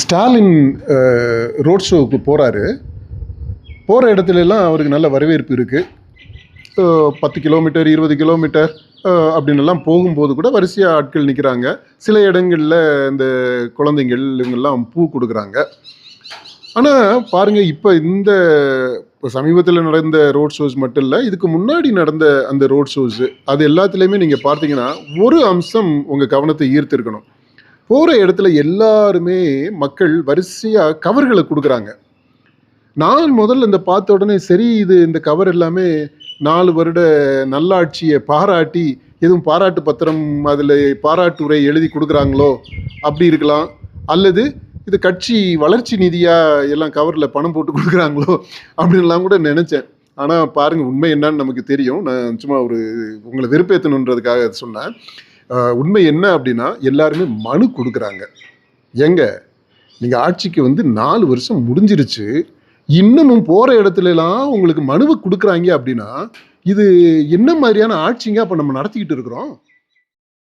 Stalin road ஷோவுக்கு போகிறாரு போகிற இடத்துல எல்லாம் அவருக்கு நல்ல வரவேற்பு இருக்குது பத்து கிலோமீட்டர் இருபது கிலோமீட்டர் அப்படின்லாம் போகும்போது கூட வரிசையாக ஆட்கள் நிற்கிறாங்க சில இடங்களில் இந்த குழந்தைங்கள் இவங்கெல்லாம் பூ கொடுக்குறாங்க. ஆனால் பாருங்கள் இப்போ இந்த இப்போ சமீபத்தில் நடந்த ரோட் ஷோஸ் மட்டும் இல்லை இதுக்கு முன்னாடி நடந்த அந்த ரோட் ஷோஸு அது எல்லாத்துலேயுமே நீங்கள் பார்த்தீங்கன்னா ஒரு அம்சம் உங்கள் கவனத்தை ஈர்த்திருக்கணும். போகிற இடத்துல எல்லாருமே மக்கள் வரிசையாக கவர்களை கொடுக்குறாங்க. நான் முதல்ல இந்த பார்த்த உடனே சரி இது இந்த கவர் எல்லாமே நாலு வருட நல்லாட்சியை பாராட்டி எதுவும் பாராட்டு பத்திரம் அதில் பாராட்டுரை எழுதி கொடுக்குறாங்களோ அப்படி இருக்கலாம். அல்லது இது கட்சி வளர்ச்சி நிதியாக எல்லாம் கவரில் பணம் போட்டு கொடுக்குறாங்களோ அப்படின்லாம் கூட நினச்சேன். ஆனால் பாருங்கள் உண்மை என்னன்னு நமக்கு தெரியும். நான் சும்மா ஒரு உங்களை வெறுப்பேற்றணுன்றதுக்காக சொன்னேன். உண்மை என்ன அப்படின்னா எல்லாருமே மனு கொடுக்குறாங்க. எங்க? நீங்கள் ஆட்சிக்கு வந்து நாலு வருஷம் முடிஞ்சிருச்சு. இன்னமும் போகிற இடத்துலலாம் உங்களுக்கு மனுவை கொடுக்குறாங்க அப்படின்னா இது என்ன மாதிரியான ஆட்சிங்க அப்போ நம்ம நடத்திக்கிட்டு இருக்கிறோம்?